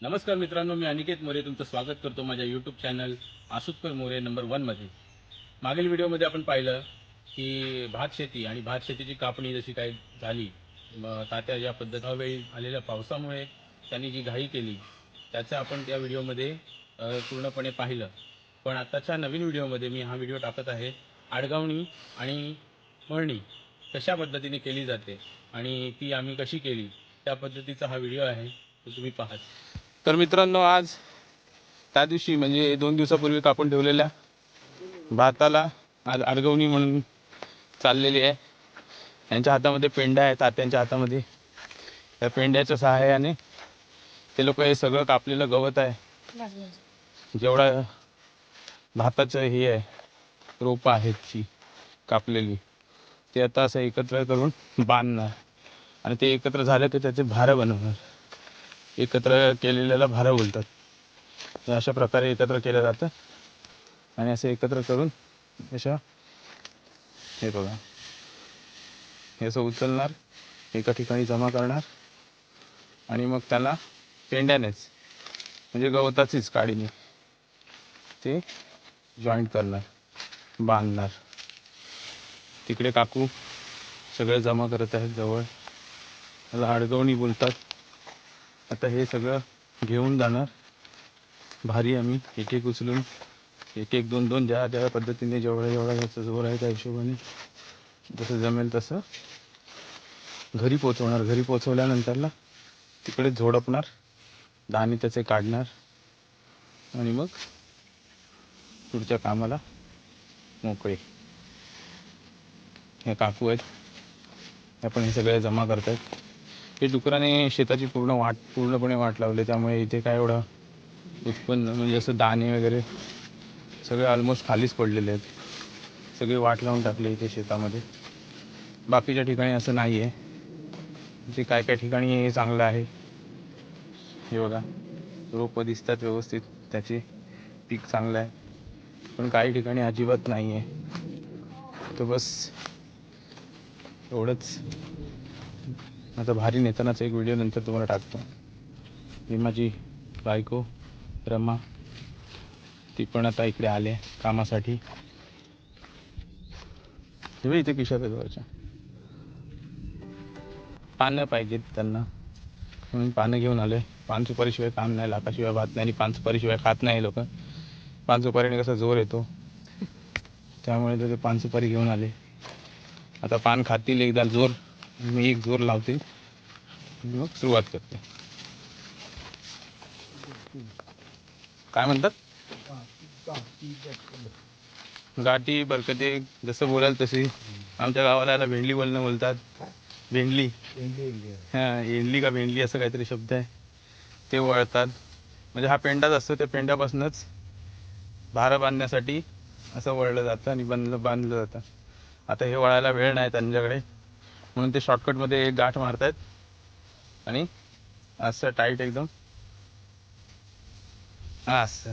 नमस्कार मित्रांनो मी अनिकेत मोरे. तुमचं स्वागत करतो माझ्या YouTube channel Asutkar More number वनमध्ये मागील व्हिडिओमध्ये आपण पाहिलं की भात शेती आणि भात शेतीची कापणी जशी काही झाली मग तात्या ज्या पद्धत अवेळी आलेल्या पावसामुळे त्यांनी जी घाई केली त्याचं आपण त्या व्हिडिओमध्ये पूर्णपणे पाहिलं. पण आताच्या नवीन व्हिडिओमध्ये मी हा व्हिडिओ टाकत आहे. आडगावणी आणि मळणी कशा पद्धतीने केली जाते आणि ती आम्ही कशी केली त्या पद्धतीचा हा व्हिडिओ आहे. तो तुम्ही पहा तर मित्रांनो आज त्या दिवशी म्हणजे दोन दिवसापूर्वी कापून ठेवलेल्या भाताला आज आडगवणी म्हणून चाललेली आहे. यांच्या हातामध्ये पेंड्या आहेत तात्यांच्या हातामध्ये. त्या पेंड्याच्या सहाय्याने ते लोक हे सगळं कापलेलं गवत आहे. जेवढा भाताचं हे आहे रोपं आहेत ती कापलेली ते आता असं एकत्र करून बांधणार. आणि ते एकत्र झालं की त्याचे भारं बनवणार. एकत्र केलेल्याला भारं बोलतात. अशा प्रकारे एकत्र केलं जातं. आणि असं एकत्र करून अशा हे बघा. हे असं उचलणार एका ठिकाणी जमा करणार. आणि मग त्याला पेंड्यानेच म्हणजे गवताचीच काडीने ते जॉईंट करणार बांधणार. तिकडे काकू सगळे जमा करत आहेत जवळ. त्याला अडगवणी बोलतात. आता हे सगळं घेऊन जाणार. भारी आम्ही. एक एक उचलून एक एक दोन दोन ज्या ज्या पद्धतीने जेवढा जेवढा याचा जोर आहे त्या हिशोबाने जसं जमेल तसं घरी पोचवणार घरी पोचवल्यानंतरला तिकडे झोडपणार दाणे त्याचे काढणार आणि मग पुढच्या कामाला मोकळे. हे काकू आहेत. ह्या पण हे सगळे जमा करतात हे डुकराने शेताची पूर्ण वाट पूर्णपणे वाट लावली. त्यामुळे इथे काय एवढं उत्पन्न म्हणजे असं दाणे वगैरे सगळे ऑलमोस्ट खालीच पडलेले आहेत. सगळे वाट लावून टाकले इथे शेतामध्ये. बाकीच्या ठिकाणी असं नाही आहे जे काय काय ठिकाणी हे चांगलं आहे. हे बघा. रोपं दिसतात व्यवस्थित. त्याचे पीक चांगलं आहे. पण काही ठिकाणी अजिबात नाही आहे तर बस एवढंच. आता भारी नेतानाचा एक व्हिडिओ नंतर तुम्हाला टाकतो. ही माझी बायको रमा ती पण आता इकडे आले कामासाठी. हे इथे किशा जवळच्या पानं पाहिजेत त्यांना. म्हणून पानं घेऊन आलोय पान सुपारीशिवाय काम नाही लाखाशिवाय भात नाही आणि पान सुपारीशिवाय खात नाही लोक. पान सुपारीने कसा जोर येतो. त्यामुळे ते पान सुपारी घेऊन आले. आता पान खातील एकदा जोर. मी एक जोर लावते. मग सुरुवात करते. काय म्हणतात? गाठी बरकते जसं बोलाल तशी. आमच्या गावाला याला भेंडली बोलणं बोलतात. भेंडली हां एंडली का भेंडली असं काहीतरी शब्द आहे. ते वळतात. म्हणजे हा पेंडाच असतो त्या पेंड्यापासूनच भारं बांधण्यासाठी असं वळलं जातं आणि बांधलं बांधलं जातं. आता हे वळायला वेळ नाही त्यांच्याकडे. म्हणून ते शॉर्टकटमध्ये एक गाठ मारतायत. आणि असं टाईट एकदम. असं.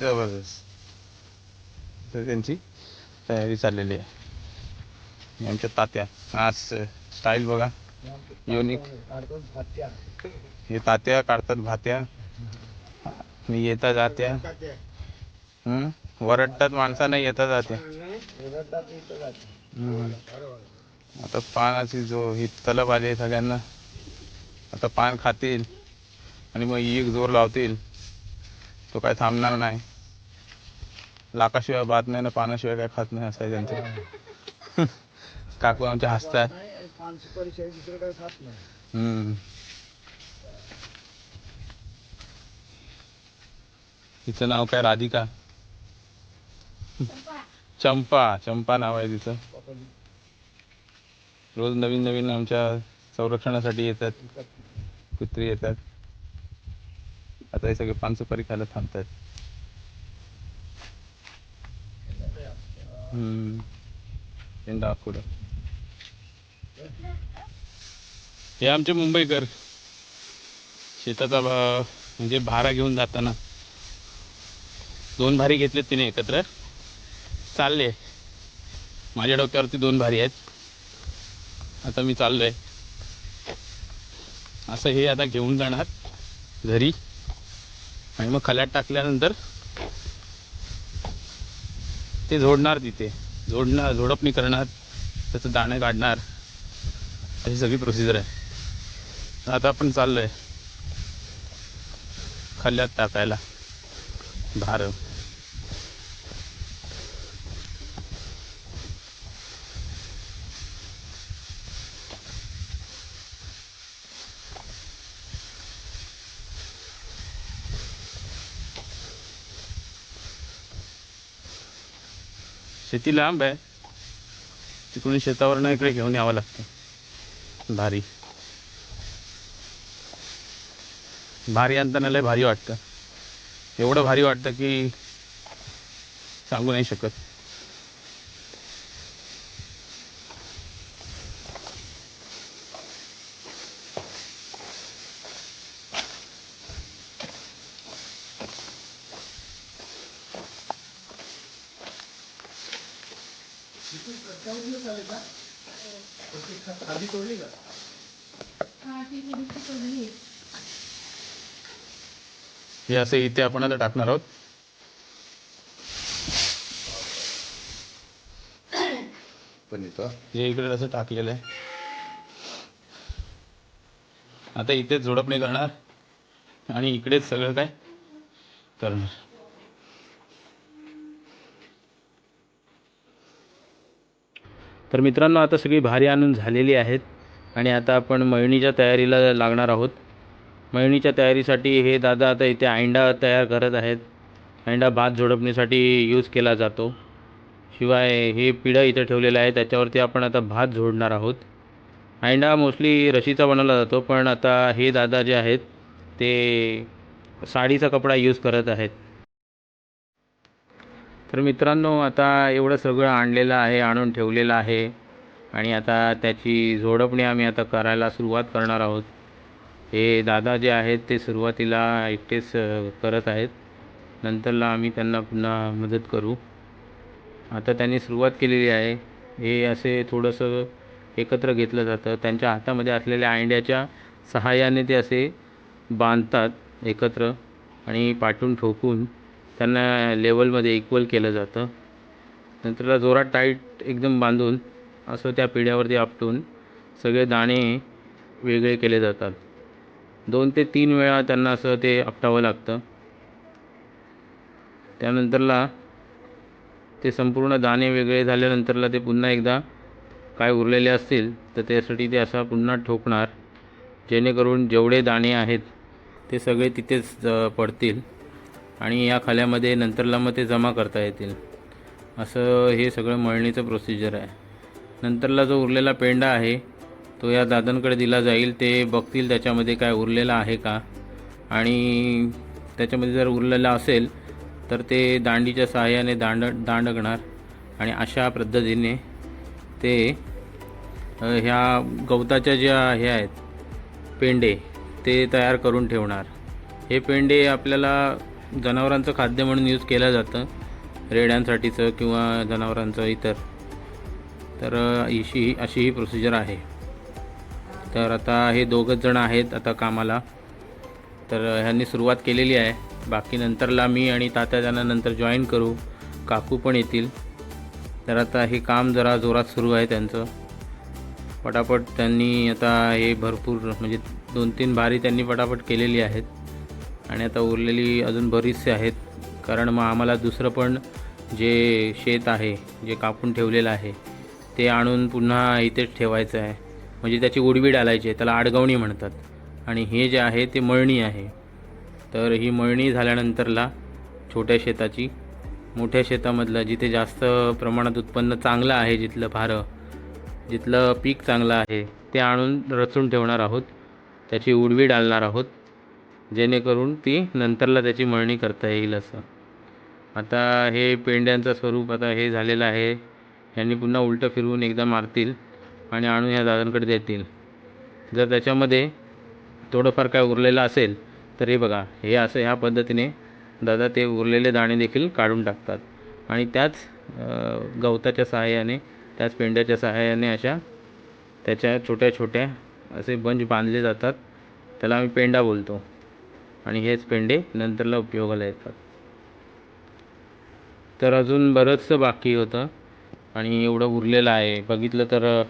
जबरदस्त. तर त्यांची तयारी चाललेली आहे. आणि आमच्या तात्या. असं. स्टाईल बघा. युनिक हे तात्या काढतात भात्या. मी येता जात्या. वरडतात माणसानं येता जात्या. हम्म. आता पानाची जो ही तलब आली आहे सगळ्यांना आता पान खातील आणि मग एक जोर लावतील. तो काय थांबणार नाही. लाकाशिवाय बात नाही ना पानाशिवाय काय खात नाही असं आहे त्यांचं. काकू आमच्या हसतात. तिचं नाव काय? राधिका? चंपा. चंपा नाव आहे तिचं. रोज नवीन नवीन आमच्या संरक्षणासाठी येतात. कुत्री येतात. आता हे सगळे पानसुपारी खायला थांबतात. हम्म. पेंडा हे आमचे मुंबईकर शेताचा भा- म्हणजे भारा घेऊन जाताना. दोन भारी घेतलेत तिने एकत्र. चालले. माझ्या डोक्यावरती दोन भारी आहेत. आता मी चाललोय. असं हे आता घेऊन जाणार घरी. आणि मग खल्यात टाकल्यानंतर ते झोडणार तिथे. झोडणार झोडपणी करणार त्याचं दाणं काढणार. अशी सगळी प्रोसिजर आहे. आता आपण चाललोय. खल्यात टाकायला. भार. शेती लांब आहे. तिकडून शेतावरनं इकडे घेऊन यावं लागतं. भारी. भारी आणताना लय भारी वाटतं. एवढं भारी वाटतं की सांगू नाही शकत. हे असे इथे आपण आता टाकणार आहोत. पण हे इकडे असं टाकलेलं आहे. आता इथेच झोडपणे करणार आणि इकडेच सगळं काय करणार. तर मित्रांनो आता सगळी भारी आणून झालेली आहेत आणि आता आपण मळणीच्या तयारीला लागणार आहोत. मळणीच्या तयारीसाठी हे दादा आता इथे आयंडा तयार करत आहेत. आयंडा भात झोडपणीसाठी यूज केला जातो. शिवाय हे पिढं इथं ठेवलेलं आहे त्याच्यावरती आपण आता भात जोडणार आहोत. आयंडा मोस्टली रशीचा बनवला जातो पण आता हे दादा जे आहेत ते साडीचा कपडा यूज करत आहेत. तर मित्रांनो आता एवढं सगळं आणलेलं आहे आणून ठेवलेलं आहे. आणि आता त्याची जोडपणी आम्ही आता करायला सुरुवात करणार आहोत. हे दादा जे आहेत ते सुरुवातीला एकटेच करत आहेत. नंतरला आम्ही त्यांना पुन्हा मदत करू. आता त्यांनी सुरुवात केलेली आहे. हे असे थोडंसं एकत्र घेतलं जातं. त्यांच्या हातामध्ये असलेल्या अंड्याच्या सहाय्याने ते असे बांधतात एकत्र आणि पाठून ठोकून. त्यांना लेवलमध्ये इक्वल केलं जातं. नंतरला जोरात टाईट एकदम बांधून असं त्या पिढ्यावरती आपटून सगळे दाणे वेगळे केले जातात. दोन ते तीन वेळा त्यांना असं ते आपटावं लागतं. त्यानंतरला ते संपूर्ण दाणे वेगळे झाल्यानंतरला ते पुन्हा एकदा काय उरलेले असतील तर त्यासाठी ते असा पुन्हा ठोकणार जेणेकरून जेवढे दाणे आहेत ते सगळे तिथेच पडतील. आणि या खाल्यामध्ये नंतरला मग ते जमा करता येतील. असं हे सगळं मळणीचं प्रोसिजर आहे. नंतरला जो उरलेला पेंडा आहे तो या दादांकडे दिला जाईल. ते बघतील त्याच्यामध्ये काय उरलेला आहे का. आणि त्याच्यामध्ये जर उरलेला असेल तर ते दांडीच्या सहाय्याने दांड दांडगणार. आणि अशा पद्धतीने ते ह्या गवताच्या ज्या हे आहेत पेंडे ते तयार करून ठेवणार. हे पेंडे आपल्याला जनावरांचं खाद्य म्हणून यूज केलं जातं. रेड्यांसाठीचं किंवा जनावरांचं इतर. तर अ, अशी अशी ही प्रोसिजर आहे. तर आता हे दोघंच जण आहेत आता कामाला. तर ह्यांनी सुरुवात केलेली आहे. बाकी नंतरला मी आणि तात्या त्यांना नंतर जॉईन करू. काकू पण येतील. तर आता हे काम जरा जोरात सुरू आहे त्यांचं. पटापट त्यांनी आता हे भरपूर म्हणजे दोन तीन भारी त्यांनी पटापट केलेली आहेत. आणि आता उरलेली अजून बरीचसे आहेत. कारण मग आम्हाला दुसरं पण जे शेत आहे जे कापून ठेवलेलं आहे ते आणून पुन्हा इथेच ठेवायचं आहे. म्हणजे त्याची उडवी डालायची आहे त्याला आडगवणी म्हणतात. आणि हे जे आहे ते मळणी आहे. तर ही मळणी झाल्यानंतरला छोट्या शेताची मोठ्या शेतामधलं जिथे जास्त प्रमाणात उत्पन्न चांगलं आहे जिथलं भारं जिथलं पीक चांगलं आहे ते आणून रचून ठेवणार आहोत. त्याची उडवी डालणार आहोत. जेणेकरून ती नंतरला त्याची मळणी करता येईल असं. आता हे पेंड्यांचं स्वरूप आता हे झालेलं आहे. यांनी पुन्हा उलटं फिरवून एकदा मारतील आणि आणून ह्या दादांकडे देतील. जर त्याच्यामध्ये थोडंफार काय उरलेलं असेल तर हे बघा हे असं ह्या पद्धतीने दादा ते उरलेले दाणे देखील काढून टाकतात. आणि त्याच गवताच्या सहाय्याने त्याच पेंड्याच्या सहाय्याने अशा त्याच्या छोट्या छोट्या असे बंच बांधले जातात. त्याला आम्ही पेंडा बोलतो. आणि हेच पेंडे नंतरला उपयोगाला येतात. तर अजून बरंचसं बाकी होतं आणि एवढं उरलेलं आहे. बघितलं तर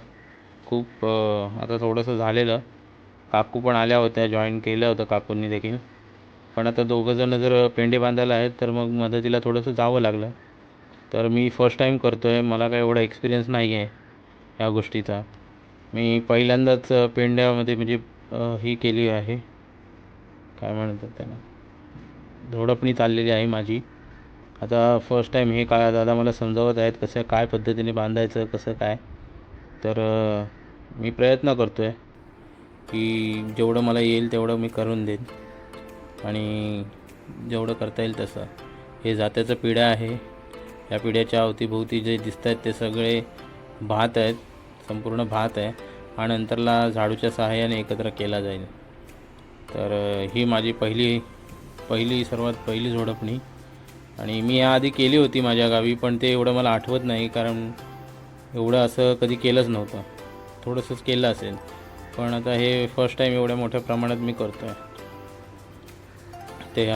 खूप आता थोडंसं झालेलं. काकू पण आल्या होत्या जॉईन केलं होतं काकूंनी देखील. पण आता दोघंजणं जर पेंडे बांधायला आहेत तर मग मदतीला थोडंसं जावं लागलं. तर मी फर्स्ट टाईम करतो आहे मला काय एवढा एक्सपिरियन्स नाही आहे ह्या गोष्टीचा. मी पहिल्यांदाच पेंड्यामध्ये म्हणजे ही केली आहे. काय म्हणतात त्याला? धोडपणी चाललेली आहे माझी. आता फर्स्ट टाईम हे काय दादा मला समजावत आहेत कसं काय पद्धतीने बांधायचं कसं काय. तर मी प्रयत्न करतो आहे की जेवढं मला येईल तेवढं मी करून देईन. आणि जेवढं करता येईल तसं. हे जात्याचं पिढ्या आहे. या पिढ्याच्या अवतीभोवती जे दिसत आहेत ते सगळे भात आहेत. संपूर्ण भात आहे. हा नंतरला झाडूच्या सहाय्याने एकत्र केला जाईल. तर ही माझी पहिली पहिली सर्वात पहिली झोडपणी. आणि मी याआधी केली होती माझ्या गावी पण ते एवढं मला आठवत नाही कारण एवढं असं कधी केलंच नव्हतं. थोडंसंच केलं असेल. पण आता हे फर्स्ट टाईम एवढ्या मोठ्या प्रमाणात मी करतो आहे ते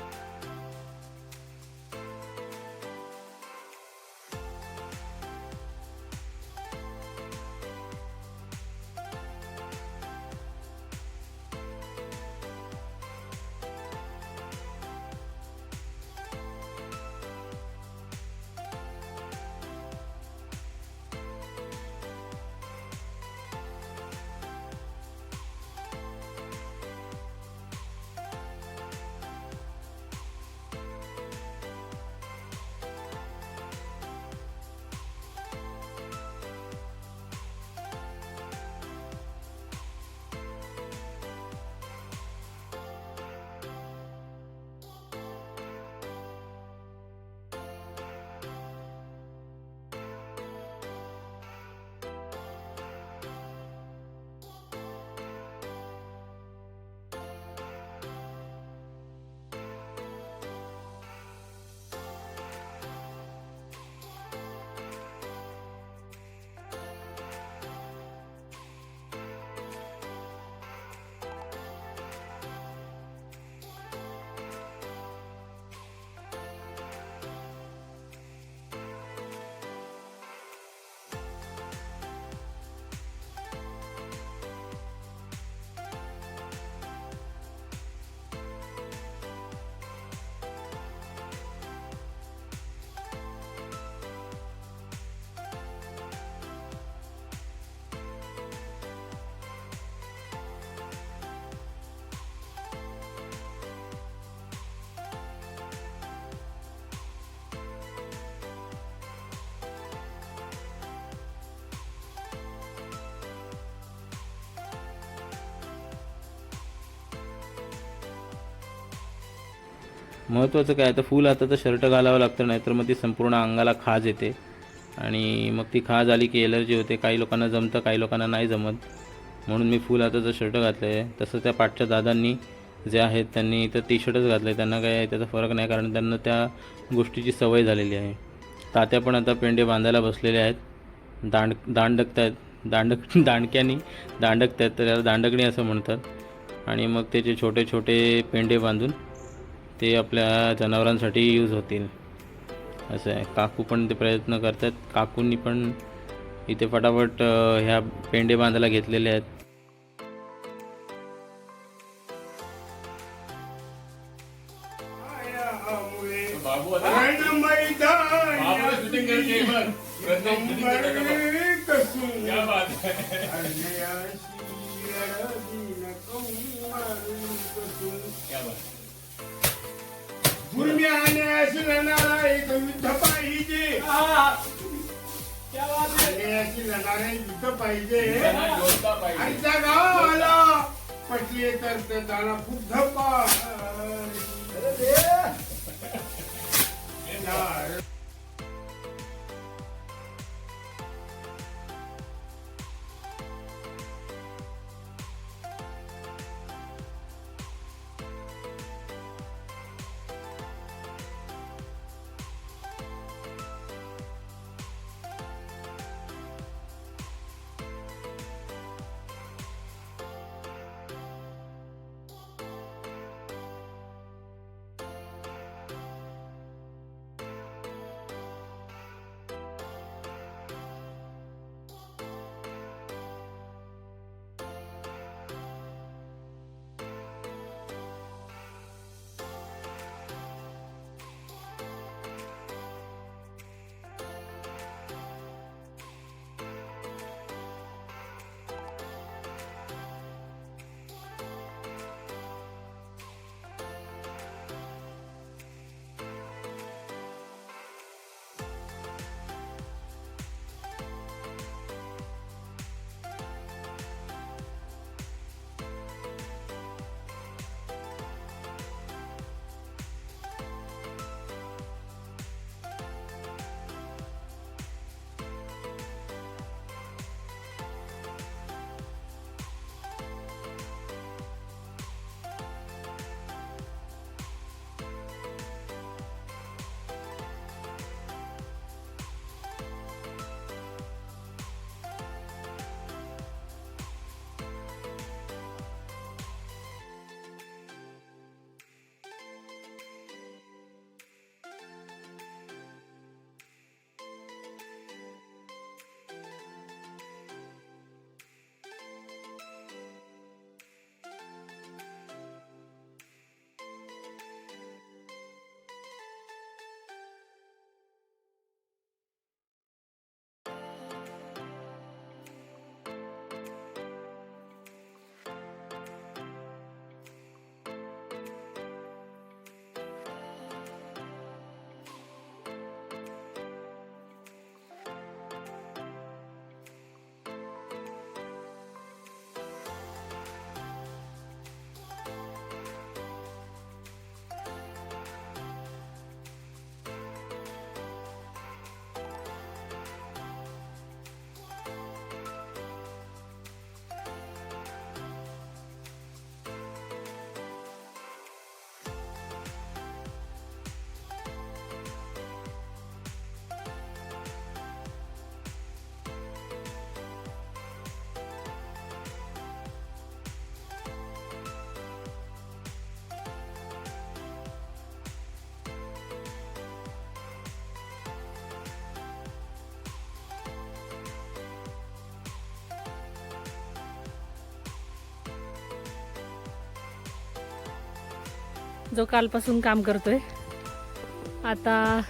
महत्त्वाचं काय आता फुल हाताचं शर्ट घालावं लागतं नाहीतर मग ती संपूर्ण अंगाला खाज येते. आणि मग ती खाज आली की एलर्जी होते काही लोकांना जमतं काही लोकांना नाही जमत. म्हणून मी फुल हाताचं शर्ट घातलं आहे तसं त्या पाठच्या दादांनी जे आहेत त्यांनी तर टी शर्टच घातलं आहे त्यांना काय त्याचा फरक नाही कारण त्यांना त्या गोष्टीची सवय झालेली आहे. तात्या पण आता पेंडे बांधायला बसलेले आहेत. दांड दांडकत आहेत दांडक दांडक्यानी दांडकत आहेत तर याला दांडकणी असं म्हणतात. आणि मग त्याचे छोटे छोटे पेंडे बांधून ते आपल्या जनावरांसाठी यूज होतील. असं आहे. काकू पण ते प्रयत्न करतात. काकूंनी पण इथे फटाफट ह्या पेंडे बांधायला घेतलेले आहेत. युद्ध पाहिजे आणि युद्ध पाहिजे. त्या गावाला पटले तर ते जाणं बुद्ध पाहिजे जो कालपासून काम करतोय. आता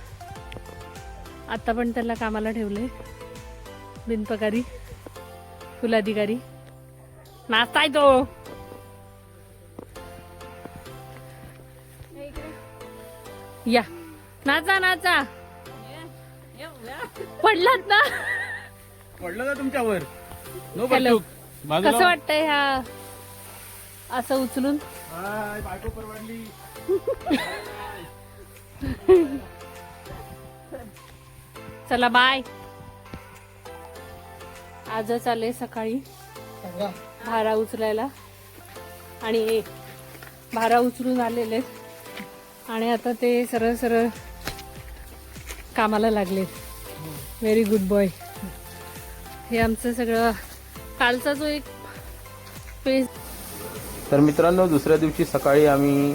आता पण त्याला कामाला ठेवले बिनपगारी फुलाधिकारी. नाचताय तो. या. नाचा नाचा. पडलात ना. पडलं तुमच्यावर? नो बाजूला कसं वाटतंय ह्या असं उचलून? हाय, बायको परवडली. चला बाय. आजच आले सकाळी. भारा उचलायला. आणि भारा उचलून आलेले आणि आता ते सरळ सरळ कामाला लागले. व्हेरी गुड बॉय हे आमचं सगळं कालचा जो एक पेज तर मित्रांनो दुसऱ्या दिवशी सकाळी आम्ही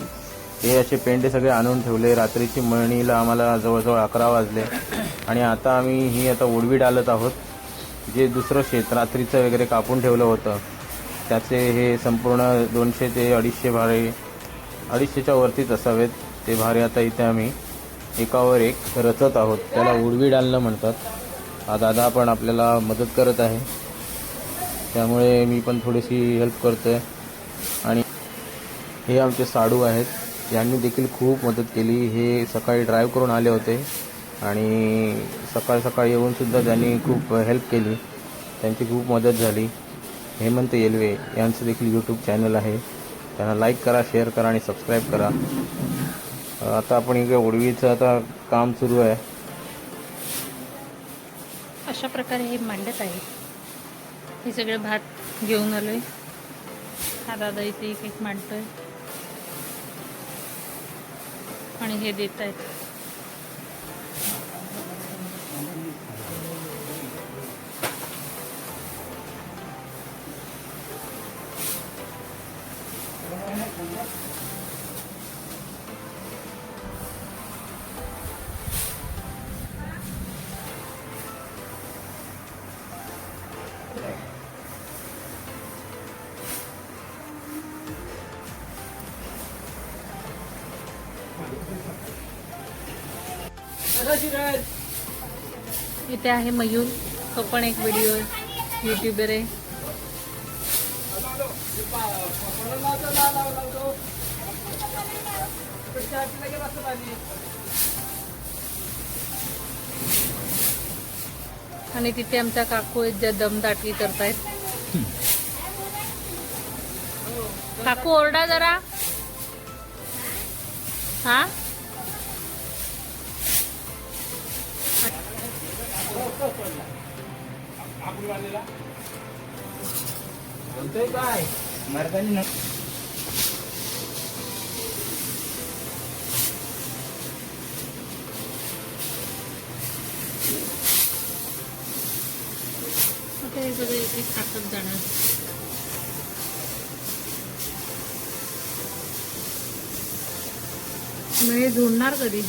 हे असे पेंडे सगळे आणून ठेवले. रात्रीची मळणीला आम्हाला जवळजवळ अकरा वाजले. आणि आता आम्ही ही आता ओडवी डालत आहोत जे दुसरं शेत रात्रीचं वगैरे कापून ठेवलं होतं. त्याचे हे संपूर्ण दोनशे ते अडीचशे भारे अडीचशेच्या वरतीच असावेत. ते भारे आता इथे आम्ही एकावर एक रचत आहोत. त्याला उडवी डालणं म्हणतात. हा दादा पण आपल्याला मदत करत आहे. त्यामुळे मी पण थोडीशी हेल्प करतो आहे आणि हे आमचे साडू आहेत. यांनी देखील खूप मदत केली. हे सकाळी ड्राईव्ह करून आले होते. आणि सकाळ सकाळी येऊनसुद्धा त्यांनी खूप हेल्प केली. त्यांची खूप मदत झाली. हेमंत येलवे यांचं देखील यूट्यूब चॅनल आहे. त्यांना लाईक करा शेअर करा आणि सबस्क्राईब करा. आता आपण इकडे ओडवीचं आता काम सुरू आहे. अशा प्रकारे हे मांडत आहे. हे सगळं भात घेऊन आलोय. हा दादा इथे एक एक मांडतोय. आणि हे देत आहेत इथे आहे मयूर. तो पण एक व्हिडिओ युट्यूबर आहे. आणि तिथे आमच्या काकू आहेत ज्या दमदाटी करतायत. काकू ओरडा जरा. हा? आता हे सगळं एक टाकत जाणार. मग हे झोडणार कधी?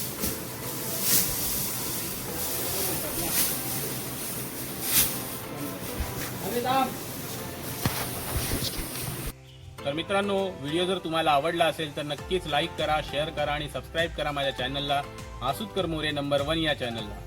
मित्रांनो व्हिडिओ जर तुम्हाला आवडला असेल तर नक्कीच लाईक करा शेअर करा आणि सबस्क्राईब करा माझ्या चॅनलला. आसुतकर मोरे नंबर वन या चॅनलला.